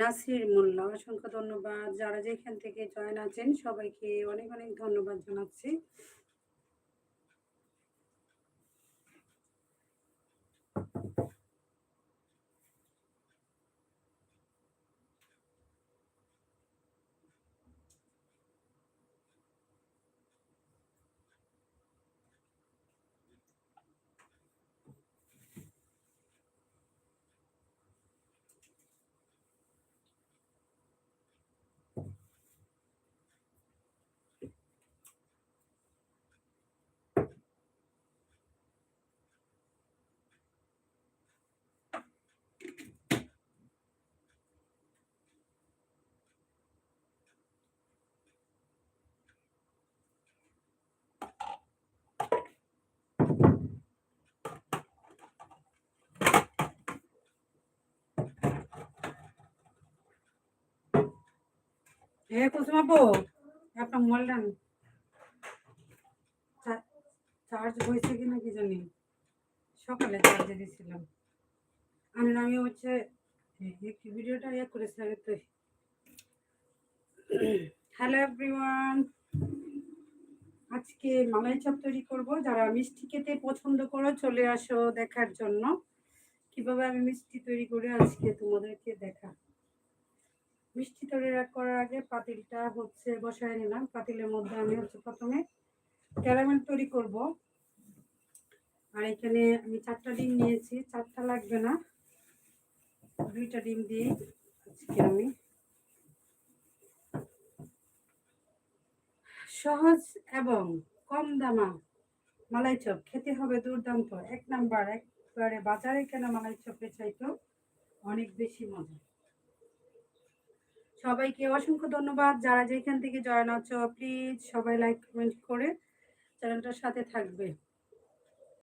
নাসির মোল্লা অসংখ্য ধন্যবাদ। যারা যেখান থেকে জয়েন আছেন সবাইকে অনেক অনেক ধন্যবাদ জানাচ্ছি। হ্যাঁ আপু আপনার মোবাইলটা চার্জ হয়েছে কিনা কি জানি। সকালে চার্জে দিয়েছিলাম। আমি আমি হচ্ছে একটি ভিডিওটা ইয়ে করেছি আগে তো। হ্যালো এভরিওয়ান আজকে মালাই চপ তৈরি করব। যারা মিষ্টি খেতে পছন্দ করো, চলে আসো দেখার জন্য। কীভাবে আমি মিষ্টি তৈরি করে আজকে তোমাদেরকে দেখা। মিষ্টি তৈরি করার আগে পাতিলটা হচ্ছে বসায় নিলাম। পাতিলের মধ্যে আমি হচ্ছে প্রথমে ক্যারামেল তৈরি করব। আর এখানে আমি চারটা ডিম নিয়েছি, চারটা লাগবে না। দুইটা ডিম দিয়ে আজকে আমি সহজ এবং কম দামা মালাই চপ। খেতে হবে দুর্দান্ত। এক নাম্বার, একবারে বাজারে কেনা মালাই চপে অনেক বেশি মজা। সবাইকে অসংখ্য ধন্যবাদ। যারা যেখান থেকে জয়েন হচ্ছ প্লিজ সবাই লাইক কমেন্ট করে চ্যানেলটার সাথে থাকবে।